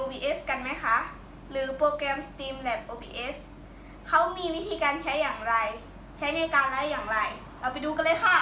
OBS กันไหมคะ หรือโปรแกรม Steam Lab OBS เขามีวิธีการใช้อย่างไร ใช้ในการไลฟ์อย่างไร เราไปดูกันเลยค่ะ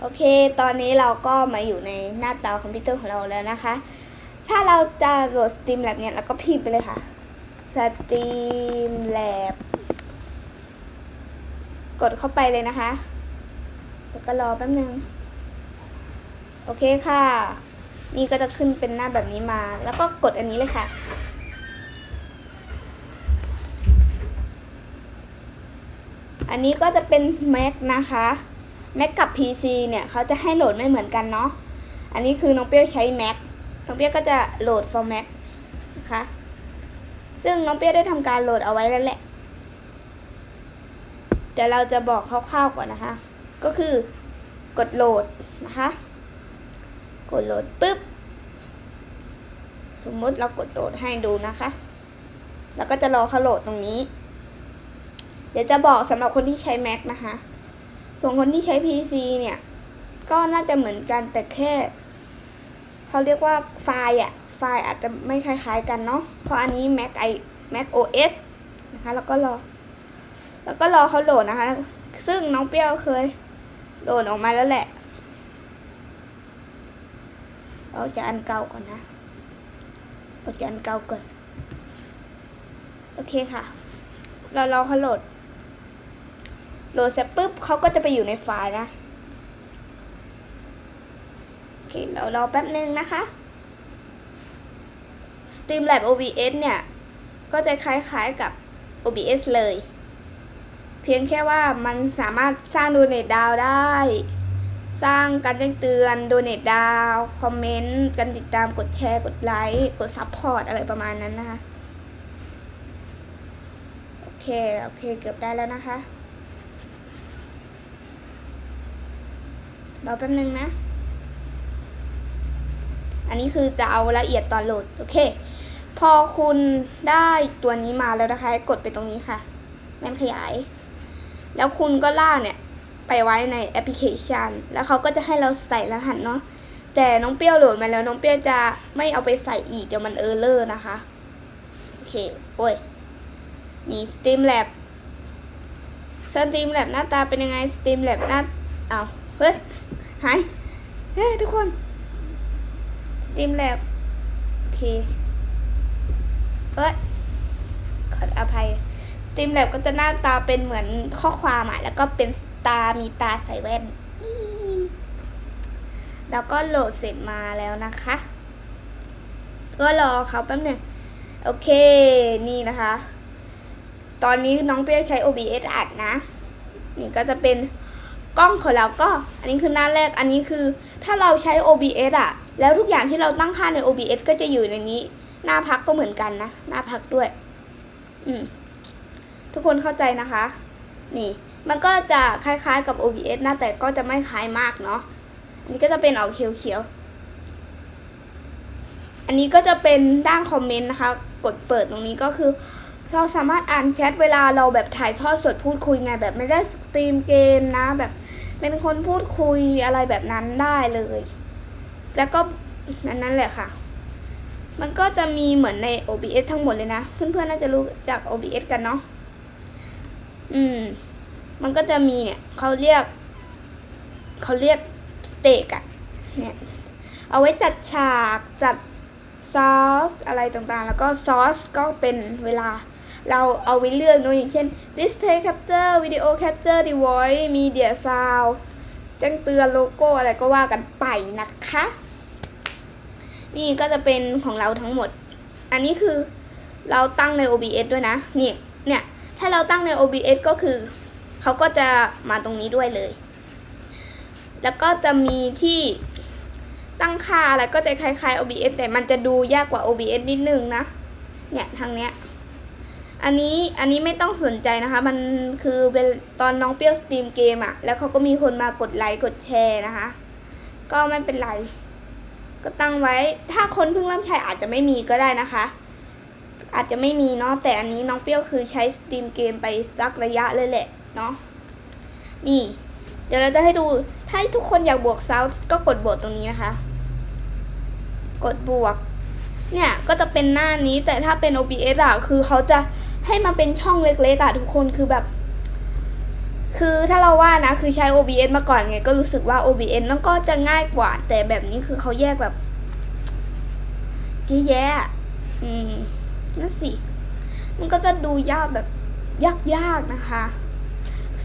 โอเค ตอนนี้เราก็มาอยู่ในหน้าจอคอมพิวเตอร์ของเราแล้วนะคะ ถ้าเราจะโหลด Steam Lab เนี่ยเราก็พิมพ์ไปเลยค่ะ Streamlab กดเข้าไปเลยนะคะ แล้วก็รอแป๊บนึง โอเคค่ะ นี่ก็จะขึ้นเป็นหน้าแบบนี้มา แล้วก็กดอันนี้เลยค่ะ อันนี้ก็จะเป็น Mac นะคะ Mac กับ PC เนี่ยเขาจะให้โหลดไม่เหมือนกันเนาะ อันนี้คือน้องเปี้ยวใช้ Mac น้องเปี้ยวก็จะโหลด for Mac นะคะ ซึ่งน้องเปี้ยได้ทำการโหลดเอาไว้แล้วแหละเดี๋ยวเราจะบอกคร่าวๆก่อนนะคะ ก็คือกดโหลดนะคะ กดโหลดปุ๊บ สมมติเรากดโหลดให้ดูนะคะ แล้วก็จะรอเขาโหลดตรงนี้ เดี๋ยวจะบอกสำหรับคนที่ใช้ Mac นะคะ ส่วนคนที่ใช้ PC เนี่ย ก็น่าจะเหมือนกันแต่แค่ เขาเรียกว่าไฟล์อะ ไฟล์อาจจะไม่คล้ายๆกันเนาะ เพราะอันนี้ Mac i Mac OS นะคะ แล้วก็รอ แล้วก็รอเขาโหลดนะคะ ซึ่งน้องเปรี้ยวเคยโหลดออกมาแล้วแหละเอาจะอันเก่าก่อนนะเอาจะอันเก่าก่อน โอเคค่ะ เรารอเขาโหลด โหลดเสร็จปุ๊บเขาก็จะไปอยู่ในไฟล์นะ โอเค เรารอแป๊บนึงนะคะ Streamlab OBS เนี่ย ก็จะคล้ายๆกับ OBS เลย เพียงแค่ว่ามันสามารถสร้างโดเน t ดาวได้ สร้างการแจ้งเตือนโดเน t ดาวคอมเมนต์การติดตามกดแชร์ กดไลค์ กดซัพพอร์ตอะไรประมาณนั้นนะคะ โอเค โอเค เกือบได้แล้วนะคะรอแป๊บนึงนะ อันนี้คือจะเอาละเอียดตอนโหลด โอเค พอคุณได้ตัวนี้มาแล้วนะคะ กดไปตรงนี้ค่ะแม่นขยาย แล้วคุณก็ลากเนี่ย ไปไว้ในแอปพลิเคชัน แล้วเขาก็จะให้เราใส่รหัสเนาะแต่น้องเปรี้ยวโหลดมาแล้วน้องเปรี้ยวจะไม่เอาไปใส่อีกเดี๋ยวมันเออร์เลอร์นะคะ โอเค โอ้ย มี Steam Lab Streamlab หน้าตาเป็นยังไง Streamlab หน้าเอาเฮ้ย หาย เฮ้ย ทุกคน Streamlab โอเค เอ้ยขออภัย Streamlab ก็จะหน้าตาเป็นเหมือนข้อความอะ แล้วก็เป็นตามีตาใส่แว่น แล้วก็โหลดเสร็จมาแล้วนะคะ ก็รอเขาแป๊บหนึงโอเค นี่นะคะ ตอนนี้น้องเปี้ยวใช้ OBS อัดนะ นี่ก็จะเป็นกล้องของเราก็ อันนี้คือหน้าแรก อันนี้คือ ถ้าเราใช้ OBS อะแล้วทุกอย่างที่เราตั้งค่าใน OBS ก็จะอยู่ในนี้ หน้าพักก็เหมือนกันนะ หน้าพักด้วย อืม ทุกคนเข้าใจนะคะ นี่ มันก็จะคล้ายๆกับ OBS นะ แต่ก็จะไม่คล้ายมากเนาะ อันนี้ก็จะเป็นออกเขียวๆ อันนี้ก็จะเป็นด้านคอมเมนต์นะคะ กดเปิดตรงนี้ก็คือ เราสามารถอ่านแชทเวลาเราแบบถ่ายทอดสดพูดคุยไงแบบไม่ได้สตรีมเกมนะ แบบเป็นคนพูดคุยอะไรแบบนั้นได้เลย แล้วก็นั้นนั่นแหละค่ะ มันก็จะมีเหมือนใน OBS ทั้งหมดเลยนะ เพื่อนๆน่าจะรู้จาก OBS กันเนาะ อืม มันก็จะมีเนี่ยเขาเรียก เขาเรียกสเต็กอะเนี่ย เอาไว้จัดฉากจัดซอสอะไรต่างๆ แล้วก็ซอสก็เป็นเวลา เราเอาไว้เลือกเนอะอย่างเช่น display capture video capture device media sound แจ้งเตือนโลโก้อะไรก็ว่ากันไปนะคะ นี่ก็จะเป็นของเราทั้งหมด อันนี้คือเราตั้งใน OBS ด้วยนะ นี่เนี่ย ถ้าเราตั้งใน OBS ก็คือ เขาก็จะมาตรงนี้ด้วยเลย แล้วก็จะมีที่ตั้งค่าอะไรก็จะคล้ายๆ OBS แต่มันจะดูยากกว่า OBS นิดนึงนะ เนี่ยทางเนี้ย อันนี้อันนี้ไม่ต้องสนใจนะคะ มันคือเป็นตอนน้องเปรี้ยวสตรีมเกมอะแล้วเขาก็มีคนมากดไลค์กดแชร์นะคะ ก็ไม่เป็นไร ก็ตั้งไว้ ถ้าคนเพิ่งเริ่มใช้อาจจะไม่มีก็ได้นะคะ อาจจะไม่มีเนาะ แต่อันนี้น้องเปรี้ยวคือใช้สตรีมเกมไปสักระยะเลยแหละเนาะ นี่ เดี๋ยวเราจะให้ดู ถ้าทุกคนอยากบวกเซาส์ก็กดบวกตรงนี้นะคะ กดบวก เนี่ยก็จะเป็นหน้านี้ แต่ถ้าเป็น OBS อะคือเขาจะให้มาเป็นช่องเล็กๆอะทุกคนคือแบบ คือถ้าเราว่านะคือใช้ OBS มาก่อนไงก็รู้สึกว่า OBS มันก็จะง่ายกว่า แต่แบบนี้คือเขาแยกแบบแยะอะอืมนั่นสิ มันก็จะดูยากแบบยากๆนะคะ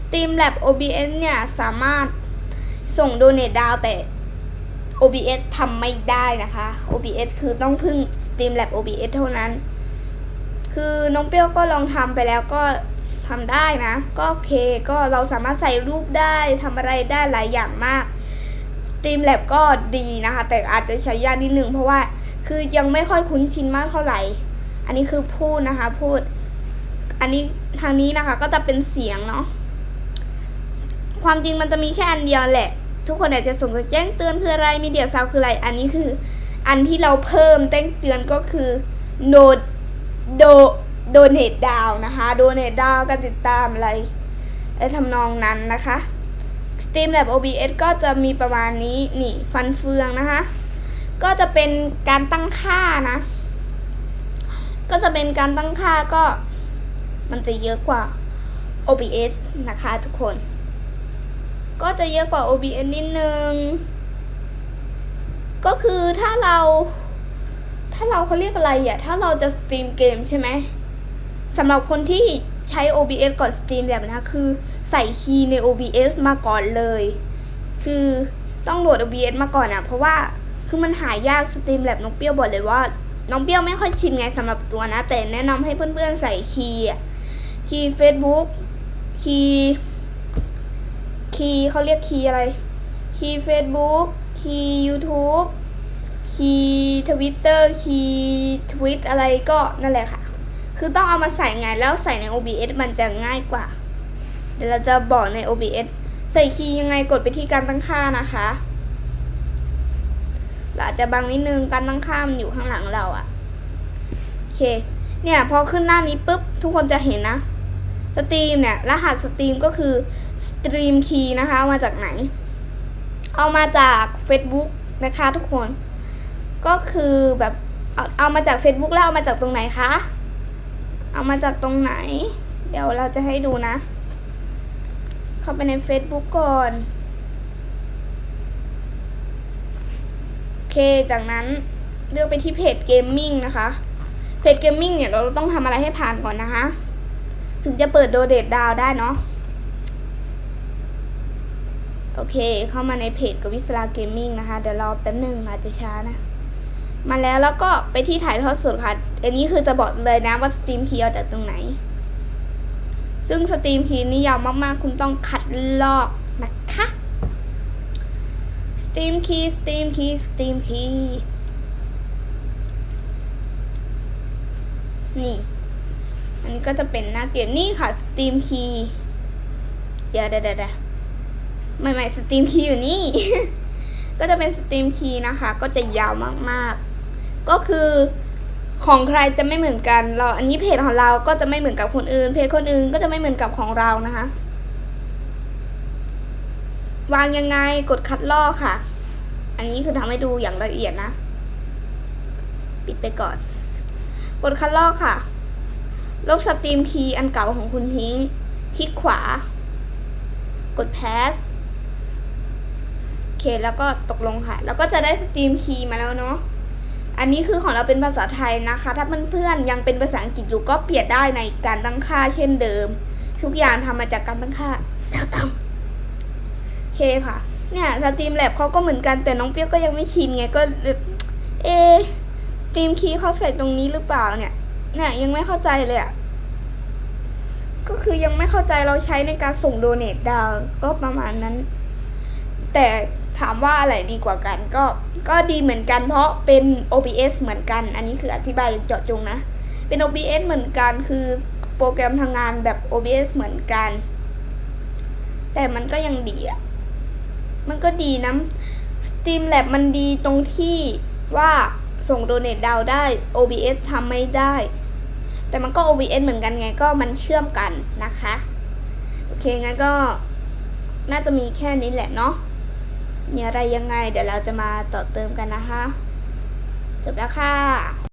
Steamlab OBS เนี่ยสามารถส่งโดเน a ดาวแต่ OBS ทำไม่ได้นะคะ OBS คือต้องพึ่ง Steamlab OBS เท่านั้น คือน้องเปรี้ยวก็ลองทำไปแล้วก็ ทำได้นะ ก็โอเคก็เราสามารถใส่รูปได้ทำอะไรได้หลายอย่างมาก Streamlab ก็ดีนะคะ แต่อาจจะใช้ยากนิดนึงเพราะว่าคือยังไม่ค่อยคุ้นชินมากเท่าไหร่ อันนี้คือพูดนะคะพูด อันนี้ทางนี้นะคะก็จะเป็นเสียงเนาะ ความจริงมันจะมีแค่อันเดียวแหละ ทุกคนอาจจะสงสัยแจ้งเตือนคืออะไร มีเดียซาวคืออะไร อันนี้คือ อันที่เราเพิ่มแจ้งเตือนก็คือโนดโด โดเนตดาวนะคะ โดเนตดาวการติดตามอะไรไอ้ทำนองนั้นนะคะ Steamlab OBS ก็จะมีประมาณนี้นี่ฟันเฟืองนะคะ ก็จะเป็นการตั้งค่านะ ก็จะเป็นการตั้งค่าก็มันจะเยอะกว่า OBS นะคะทุกคน ก็จะเยอะกว่า OBS นิดนึง ก็คือถ้าเรา ถ้าเราเขาเรียกอะไรอะ ถ้าเราจะสตรีมเกมใช่ไหม สำหรับคนที่ใช้ OBS ก่อนสตรีมแบบนะคือใส่คีย์ใน OBS มาก่อนเลย คือต้องโหลด OBS มาก่อนอะเพราะว่าคือมันหายากสตรีมแบบน้องเปรี้ยวบอกเลยว่า น้องเปรี้ยวไม่ค่อยชินไงสำหรับตัวนะ แต่แนะนำให้เพื่อนๆใส่คีย์คีย์ Facebook คีย์คีย์เขาเรียกคีย์อะไร คีย์ Facebook คีย์ YouTube คีย์ทวิตเตอร์คีย์ทวิตอะไรก็นั่นแหละค่ะ คือต้องเอามาใส่ไงแล้วใส่ใน OBS มันจะง่ายกว่า เดี๋ยวเราจะบอกใน OBS ใส่คีย์ยังไงกดไปที่การตั้งค่านะคะเราอาจจะบังนิดนึงการตั้งค่ามันอยู่ข้างหลังเราอะโอเค เนี่ยพอขึ้นหน้านี้ปุ๊บทุกคนจะเห็นนะสตรีมเนี่ยรหัสสตรีมก็คือสตรีมคีย์นะคะมาจากไหน เอามาจาก Facebook นะคะทุกคน ก็คือแบบเอาเอามาจาก Facebook แล้วเอามาจากตรงไหนคะ เอามาจากตรงไหน เดี๋ยวเราจะให้ดูนะ เข้าไปใน Facebook ก่อน โอเค จากนั้นเลือกไปที่เพจเกมมิ่งนะคะ เพจเกมมิ่งเนี่ยเราต้องทำอะไรให้ผ่านก่อนนะคะ ถึงจะเปิดโดเดตดาวได้เนาะ โอเค เข้ามาในเพจกวิศราเกมมิ่งนะคะ เดี๋ยวรอแป๊บหนึ่งอาจจะช้านะ มาแล้วแล้วก็ไปที่ถ่ายทอดสดค่ะ อันนี้คือจะบอกเลยนะว่าสตรีมคีย์เอาจากตรงไหน ซึ่งสตรีมคีย์นี่ยาวมากๆ คุณต้องคัดลอกนะคะสตรีมคีย์สตรีมคีย์สตรีมคีย์นี่อันนี้ก็จะเป็นหน้าเกมนี่ค่ะสตรีมคีย์เดี๋ยวเดี๋ยวเดี๋ยวไม่ไม่สตรีมคีย์อยู่นี่ ก็จะเป็นสตรีมคีย์นะคะ ก็จะยาวมากๆ ก็คือของใครจะไม่เหมือนกัน เราอันนี้เพจของเราก็จะไม่เหมือนกับคนอื่น เพจคนอื่นก็จะไม่เหมือนกับของเรานะคะ วางยังไงกดคัดลอกค่ะ อันนี้คือทำให้ดูอย่างละเอียดนะ ปิดไปก่อน กดคัดลอกค่ะ ลบสตรีมคีย์อันเก่าของคุณทิ้ง คลิกขวา กด pass โอเคแล้วก็ตกลงค่ะ แล้วก็จะได้สตรีมคีย์มาแล้วเนาะ อันนี้คือของเราเป็นภาษาไทยนะคะ ถ้าเพื่อนๆยังเป็นภาษาอังกฤษอยู่ก็เปลี่ยนได้ในการตั้งค่าเช่นเดิม ทุกอย่างทำมาจากการตั้งค่าโอเคค่ะเนี่ยสตรีมแลบเขาก็เหมือนกันแต่น้องเปียกก็ยังไม่ชินไงก็เอสตรีมคีย์เขาใส่ตรงนี้หรือเปล่าเนี่ยเนี่ยยังไม่เข้าใจเลยอะก็คือยังไม่เข้าใจเราใช้ในการส่งโดเนทดาวก็ประมาณนั้น แต่ ถามว่าอะไรดีกว่ากันก็ก็ดีเหมือนกัน เพราะเป็น OBS เหมือนกัน อันนี้คืออธิบายเจาะจงนะ เป็น OBS เหมือนกันคือโปรแกรมทำงานแบบ OBS เหมือนกัน แต่มันก็ยังดีอะมันก็ดีนะ Steamlab มันดีตรงที่ว่าส่งโดเนทดาวได้ OBS ทำไม่ได้ แต่มันก็ OBS เหมือนกันไงก็มันเชื่อมกันนะคะ โอเคงั้นก็น่าจะมีแค่นี้แหละเนาะ มีอะไรยังไง เดี๋ยวเราจะมาต่อเติมกันนะคะ จบแล้วค่ะ